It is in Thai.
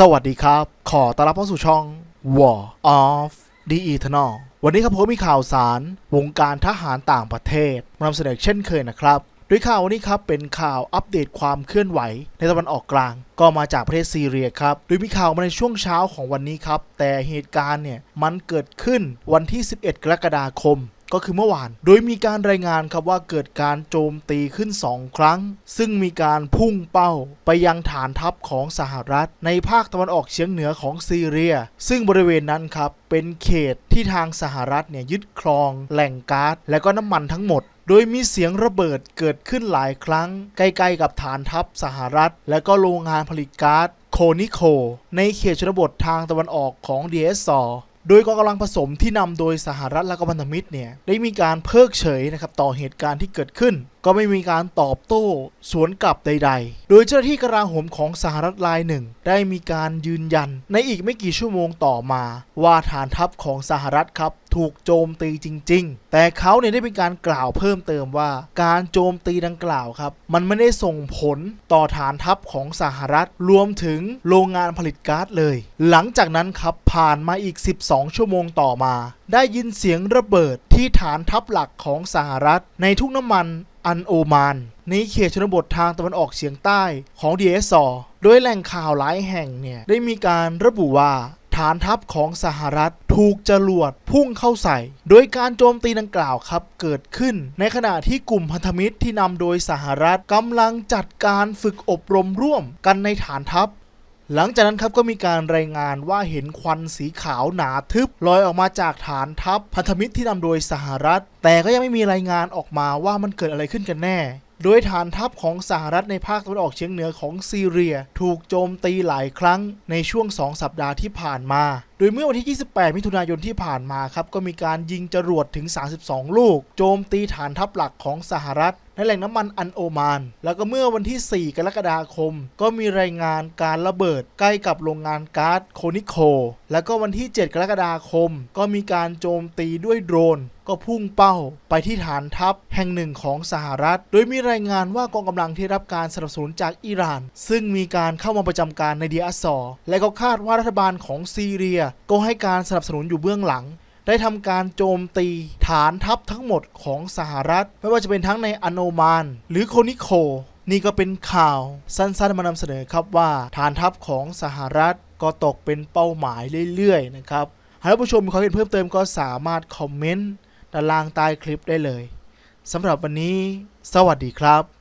สวัสดีครับ ขอต้อนรับเข้าสู่ช่อง War of the Eternal วันนี้ครับผมมีข่าวสารวงการทหารต่างประเทศมานำเสนอเช่นเคยนะครับโดยข่าววันนี้ครับเป็นข่าวอัปเดตความเคลื่อนไหวในตะวันออกกลาง ก็มาจากประเทศซีเรียครับโดยมีข่าวมาในช่วงเช้าของวันนี้ครับ แต่เหตุการณ์เนี่ยมันเกิดขึ้นวันที่ 11 กรกฎาคม ก็คือเมื่อวาน โดยมีการรายงานครับว่าเกิดการโจมตีขึ้น 2 ครั้ง ซึ่งมีการพุ่งเป้าไปยังฐานทัพของสหรัฐ ในภาคตะวันออกเฉียงเหนือของซีเรีย ซึ่งบริเวณนั้นครับเป็นเขตที่ทางสหรัฐเนี่ยยึดครอง แหล่งก๊าซและก็น้ำมันทั้งหมดโดยมีเสียงระเบิดเกิดขึ้นหลายครั้ง ใกล้ๆกับฐานทัพสหรัฐ และก็โรงงานผลิตก๊าซโคนิโค ในเขตชนบททางตะวันออกของ DSO โดยกองกำลังผสมที่นำโดยสหรัฐและก็พันธมิตรเนี่ยได้มีการเพิกเฉยนะครับต่อเหตุการณ์ที่เกิดขึ้น ก็ไม่มีการตอบโต้สวนกลับใด ๆ โดยเจ้าหน้าที่กลาโหมของสหรัฐรายหนึ่ง ได้มีการยืนยันในอีกไม่กี่ชั่วโมงต่อมา ว่าฐานทัพของสหรัฐครับ ถูกโจมตีจริง ๆ แต่เขาเนี่ยได้เป็นการกล่าวเพิ่มเติมว่า การโจมตีดังกล่าวครับ มันไม่ได้ส่งผลต่อฐานทัพของสหรัฐ รวมถึงโรงงานผลิตก๊าซเลย หลังจากนั้นครับผ่านมาอีก 12 ชั่วโมงต่อมา ได้ยินเสียงระเบิดที่ฐานทัพหลักของสหรัฐ ในทุ่งน้ำมันอันโอมานในเขตชนบททางตะวันออกเฉียงใต้ของ DSO โดยแหล่งข่าวหลายแห่งเนี่ยได้มีการระบุว่า ฐานทัพของสหรัฐถูกจรวดพุ่งเข้าใส่ โดยการโจมตีดังกล่าวครับเกิดขึ้น ในขณะที่กลุ่มพันธมิตรที่นำโดยสหรัฐกำลังจัดการฝึกอบรมร่วมกันในฐานทัพหลังจากนั้นครับก็มีการรายงานว่าเห็นควันสีขาวหนาทึบลอยออกมาจากฐานทัพพันธมิตรที่นำโดยสหรัฐ แต่ก็ยังไม่มีรายงานออกมาว่ามันเกิดอะไรขึ้นกันแน่ โดยฐานทัพของสหรัฐในภาคตะวันออกเฉียงเหนือของซีเรีย ถูกโจมตีหลายครั้งในช่วงสองสัปดาห์ที่ผ่านมาโดยเมื่อวันที่ 28 มิถุนายนที่ผ่านมาครับก็มีการยิงจรวดถึง 32 ลูก โจมตีฐานทัพหลักของสหรัฐในแหล่งน้ำมันอันโอมาน แล้วก็เมื่อวันที่ 4 กรกฎาคม ก็มีรายงานการระเบิดใกล้กับโรงงานก๊าซโคนิโค แล้วก็วันที่ 7 กรกฎาคม ก็มีการโจมตีด้วยโดรน ก็พุ่งเป้าไปที่ฐานทัพแห่งหนึ่งของสหรัฐ โดยมีรายงานว่ากองกำลังที่รับการสนับสนุนจากอิหร่าน ซึ่งมีการเข้ามาประจำการในเดียซอร์และก็คาดว่ารัฐบาลของซีเรียยก็ให้การสนับสนุนอยู่เบื้องหลัง ได้ทำการโจมตีฐานทัพทั้งหมดของสหรัฐ ไม่ว่าจะเป็นทั้งในอโนมาน หรือโคนิโค นี่ก็เป็นข่าวสั้นๆมานำเสนอครับว่า ฐานทัพของสหรัฐก็ตกเป็นเป้าหมายเรื่อยๆนะครับหากท่านผู้ชมมีความเห็นเพิ่มเติมก็สามารถคอมเมนต์ด้านล่างใต้คลิปได้เลยสำหรับวันนี้ สวัสดีครับ